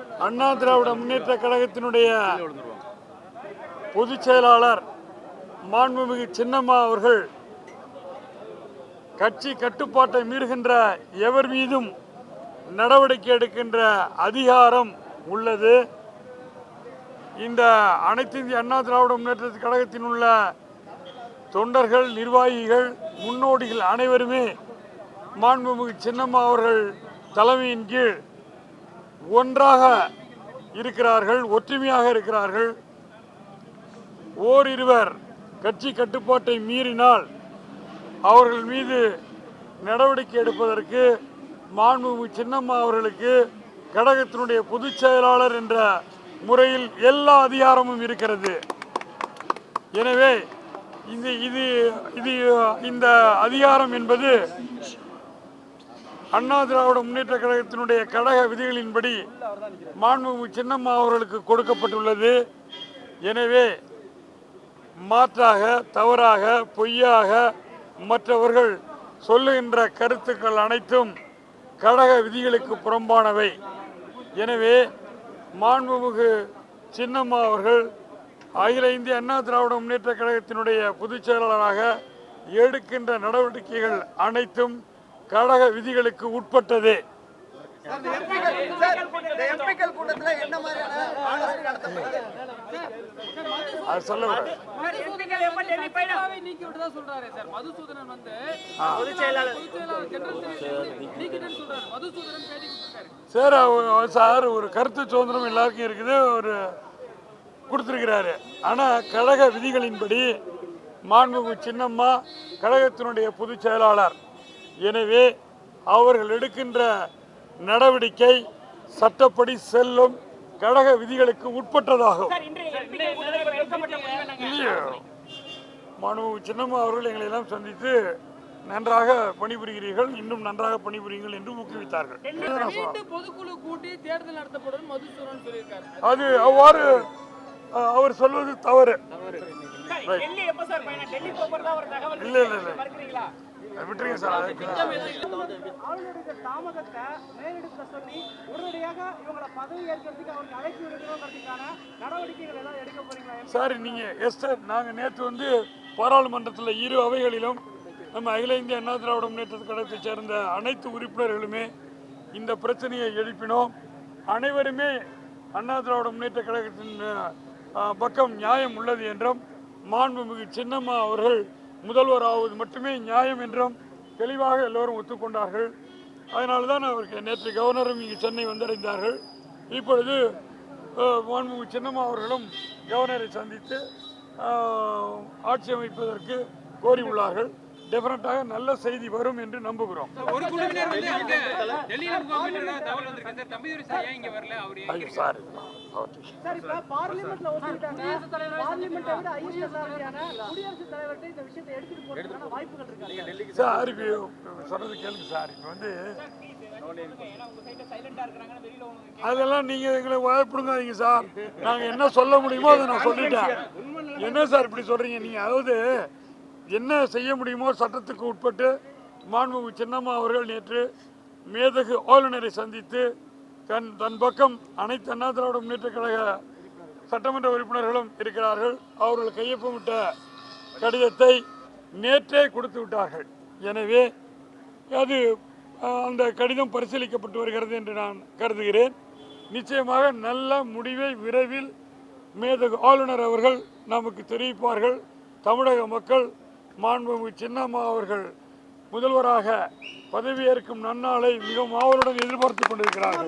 அண்ணா திராவிட முன்னேற்ற கழகத்தினுடைய பொதுச் செயலாளர் மாண்புமிகு சின்னம்மா அவர்கள் கட்சி கட்டுப்பாட்டை மீறுகின்ற எவர் மீதும் நடவடிக்கை எடுக்கின்ற அதிகாரம் உள்ளது. இந்த அனைத்து இந்திய அண்ணா திராவிட முன்னேற்ற கழகத்தின் உள்ள தொண்டர்கள் நிர்வாகிகள் முன்னோடிகள் அனைவருமே மாண்புமிகு சின்னம்மா அவர்கள் தலைமையின் கீழ் ஒன்றாக இருக்கிறார்கள் ஒற்றுமையாக இருக்கிறார்கள். ஓரிருவர் கட்சி கட்டுப்பாட்டை மீறினால் அவர்கள் மீது நடவடிக்கை எடுப்பதற்கு மாண்புமிகு சின்னம்மா அவர்களுக்கு கழகத்தினுடைய பொதுச் செயலாளர் என்ற முறையில் எல்லா அதிகாரமும் இருக்கிறது. எனவே இது இது இது இந்த அதிகாரம் என்பது அண்ணா திராவிட முன்னேற்ற கழகத்தினுடைய கழக விதிகளின்படி மாண்புமிகு சின்னம்மா அவர்களுக்கு கொடுக்கப்பட்டுள்ளது. எனவே மாற்றாக தவறாக பொய்யாக மற்றவர்கள் சொல்லுகின்ற கருத்துக்கள் அனைத்தும் கழக விதிகளுக்கு புறம்பானவை. எனவே மாண்புமிகு சின்னம்மா அவர்கள் அகில இந்திய அண்ணா திராவிட முன்னேற்ற கழகத்தினுடைய பொதுச் செயலாளராக எடுக்கின்ற நடவடிக்கைகள் அனைத்தும் கழக விதிகளுக்கு உட்பட்டது. சார் சார் ஒரு கருத்து சுதந்திரம் எல்லாருக்கும் இருக்குது. ஒரு கொடுத்துருக்கிறாரு. ஆனால் கழக விதிகளின்படி மாண்புமிகு சின்னம்மா கழகத்தினுடைய பொதுச் செயலாளர் எனவே அவர்கள் எடுக்கின்ற நடவடிக்கை சட்டப்படி செல்லும் கழக விதிகளுக்கு உட்பட்டதாகும். மாண்புமிகு சின்னம்மா அவர்கள் எங்களை எல்லாம் சந்தித்து நன்றாக பணிபுரிகிறீர்கள் இன்னும் நன்றாக பணிபுரியுங்கள் என்று ஊக்குவித்தார்கள். அது அவ்வாறு அவர் சொல்வது தவறு. இல்ல இல்ல இல்ல. விட்டுருங்க சார் ஆளுநருடைய தாமதத்தை மேலெடுக்க சொல்லி உடனடியாக இவங்களை பதவி ஏற்கிறதுக்கு அவருக்கு அழைப்பு விடுக்கிறோங்கிறதுக்கான நடவடிக்கைகள் ஏதாவது எடுக்க போறீங்களா சார் நீங்கள் எஸ் சார் நாங்கள் நேற்று வந்து பாராளுமன்றத்தில் இரு அவைகளிலும் நம்ம அகில இந்திய அண்ணா திராவிட முன்னேற்ற கழகத்தைச் சேர்ந்த அனைத்து உறுப்பினர்களுமே இந்த பிரச்சனையை எழுப்பினோம். அனைவருமே அண்ணா திராவிட முன்னேற்ற கழகத்தின் பக்கம் நியாயம் உள்ளது என்றும் மாண்புமிகு சின்னம்மா அவர்கள் முதல்வர் ஆவது மட்டுமே நியாயம் என்றும் தெளிவாக எல்லோரும் ஒத்துக்கொண்டார்கள். அதனால தான் அவருக்கு நேற்று கவர்னரும் இங்கு சென்னை வந்தடைந்தார்கள். இப்பொழுது அஹ், சின்னம்மா அவர்களும் கவர்னரை சந்தித்து ஆட்சி அமைப்பதற்கு கோரியுள்ளார்கள். டெஃபினட்டாக நல்ல செய்தி வரும் என்று நம்புகிறோம். சார் தம்பிதுரை சார் சொல்றது கேளுங்க சார். இப்போ வந்து அதெல்லாம் நீங்க எங்களை பயப்படுங்காதீங்க சார். நாங்க என்ன சொல்ல முடியுமோ அதை நான் சொல்லிட்டேன். என்ன சார் இப்படி சொல்றீங்க? நீங்க அதாவது என்ன செய்ய முடியுமோ சட்டத்துக்கு உட்பட்டு மாண்புமிகு சின்னம்மா அவர்கள் நேற்று மேதகு ஆளுநரை சந்தித்து தன் தன் பக்கம் அனைத்து அண்ணா திராவிட முன்னேற்ற கழக சட்டமன்ற உறுப்பினர்களும் இருக்கிறார்கள். அவர்கள் கையொப்பமிட்ட கடிதத்தை நேற்றே கொடுத்து விட்டார்கள். எனவே அது அந்த கடிதம் பரிசீலிக்கப்பட்டு வருகிறது என்று நான் கருதுகிறேன். நிச்சயமாக நல்ல முடிவை விரைவில் மேதகு ஆளுநர் அவர்கள் நமக்கு தெரிவிப்பார்கள். தமிழக மக்கள் மாண்புமிகு சின்னம்மா அவர்கள் முதல்வராக பதவியேற்கும் நன்னாளை மிகவும் ஆவலுடன் எதிர்பார்த்து கொண்டிருக்கிறார்கள்.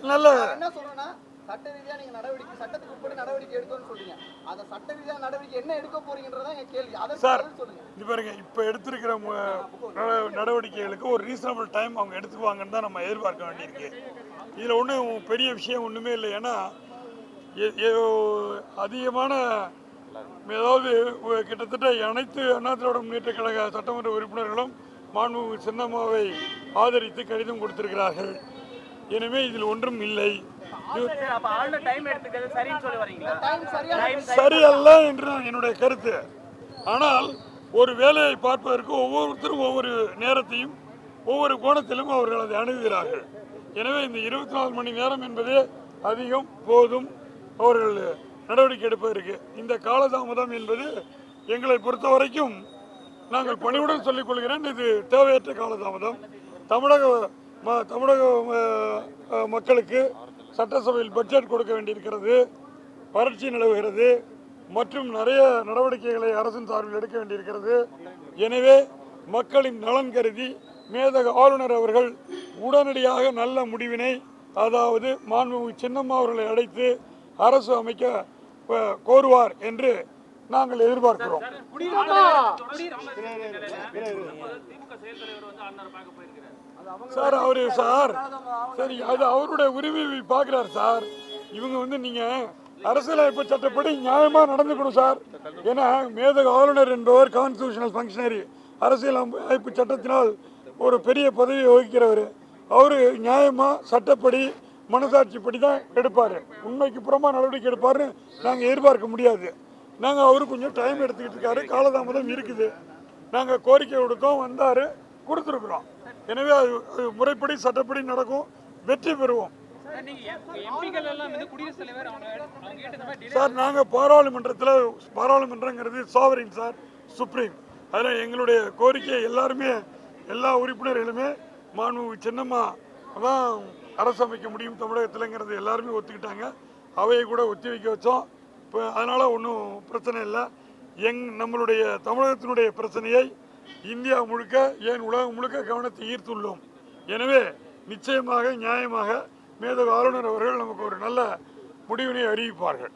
நல்ல நான் என்ன சொல்றேன்னா சட்ட ரீதியா நீங்க நடவடிக்கை சட்டத்துக்கு உட்பட்டு நடவடிக்கை எடுக்கணும்னு சொல்றீங்க. அந்த சட்ட ரீதியா நடவடிக்கை என்ன எடுக்க போறீங்கன்றதான் எங்க கேள்வி. அதை சார் சொல்லுங்க. இது பாருங்க இப்போ எடுத்திருக்கிற மு- நட- நடவடிக்கைகளுக்கு ஒரு ரீசனபிள் டைம் அவங்க எடுத்துக்குவாங்கன்னு தான் நம்ம எதிர்பார்க்க வேண்டியிருக்கு. இதில் ஒன்றும் பெரிய விஷயம் ஒன்றுமே இல்லை. ஏன்னா அதிகமான அதாவது ஒ- கிட்டத்தட்ட அனைத்து அண்ணா திராவிட முன்னேற்ற கழக சட்டமன்ற உறுப்பினர்களும் மாண்புமிகு சின்னம்மாவை ஆதரித்து கடிதம் கொடுத்திருக்கிறார்கள். எனவே இதில் ஒன்றும் இல்லை. சரியல்ல என்று நான் என்னுடைய கருத்து. ஆனால் ஒரு வேலையை பார்ப்பதற்கு ஒவ்வொருத்தரும் ஒவ்வொரு நேரத்தையும் ஒவ்வொரு கோணத்திலும் அவர்கள் அதை அணுகுகிறார்கள். எனவே இந்த இருபத்தி நாலு மணி நேரம் என்பதே அதிகம் போதும். அவர்கள் நடவடிக்கை எடுப்பதற்கு இந்த காலதாமதம் என்பது எங்களை பொறுத்த வரைக்கும் நாங்கள் பணிவுடன் சொல்லிக் கொள்கிறேன். இது தேவையற்ற காலதாமதம். தமிழக ம- தமிழக மக்களுக்கு சட்டசபையில் பட்ஜெட் கொடுக்க வேண்டியிருக்கிறது வறட்சி நிலவுகிறது மற்றும் நிறைய நடவடிக்கைகளை அரசின் சார்பில் எடுக்க வேண்டியிருக்கிறது. எனவே மக்களின் நலன் கருதி மேதக ஆளுநர் அவர்கள் உடனடியாக நல்ல முடிவினை அதாவது மாண்புமிகு சின்னம்மா அவர்களை அழைத்து அரசு அமைக்க கோருவார் என்று நாங்கள் எதிர்பார்க்கிறோம். திமுக செயல் தலைவர் வந்து ஆளுநரை பார்க்க போயிருக்கிறார். சார் அவரு சார் சரி. அது அவருடைய உரிமையை பார்க்குறாரு சார். இவங்க வந்து நீங்க அரசியலமைப்பு சட்டப்படி நியாயமா நடந்துக்கணும் சார். ஏன்னா மேதக ஆளுநர் என்பவர் கான்ஸ்டியூஷனல் ஃபங்க்ஷனரி அரசியலமைப்பு சட்டத்தினால் ஒரு பெரிய பதவியை வகிக்கிறவர். அவரு நியாயமா சட்டப்படி மனசாட்சிப்படி தான் எடுப்பார். உண்மைக்கு புறமாக நடவடிக்கை எடுப்பார்னு நாங்கள் எதிர்பார்க்க முடியாது. நாங்கள் அவரு கொஞ்சம் டைம் எடுத்துக்கிட்டு இருக்காரு. காலதாமதம் இருக்குது. நாங்கள் கோரிக்கை கொடுக்கோம் வந்தார் கொடுத்துருக்குறோம். எனவே அது முறைப்படி சட்டப்படி நடக்கும். வெற்றி பெறுவோம். சார், எல்லாம் சார் நாங்கள் பாராளுமன்றத்தில் பாராளுமன்றங்கிறது சாவரின் சார் சுப்ரீம் அதில் எங்களுடைய கோரிக்கை எல்லாருமே எல்லா உறுப்பினர்களுமே மாண்பு சின்னம்மா தான் அரசு அமைக்க முடியும் தமிழகத்தில்ங்கிறது எல்லாருமே ஒத்துக்கிட்டாங்க. அவையை கூட ஒத்தி வைக்க வச்சோம். இப்போ அதனால் ஒன்றும் பிரச்சனை இல்லை. எங் நம்மளுடைய தமிழகத்தினுடைய பிரச்சனையை இந்தியா முழுக்க ஏன் உலகம் முழுக்க கவனத்தை ஈர்த்துள்ளோம். எனவே நிச்சயமாக நியாயமாக மேதகு ஆளுநர் அவர்கள் நமக்கு ஒரு நல்ல முடிவினை அறிவிப்பார்கள்.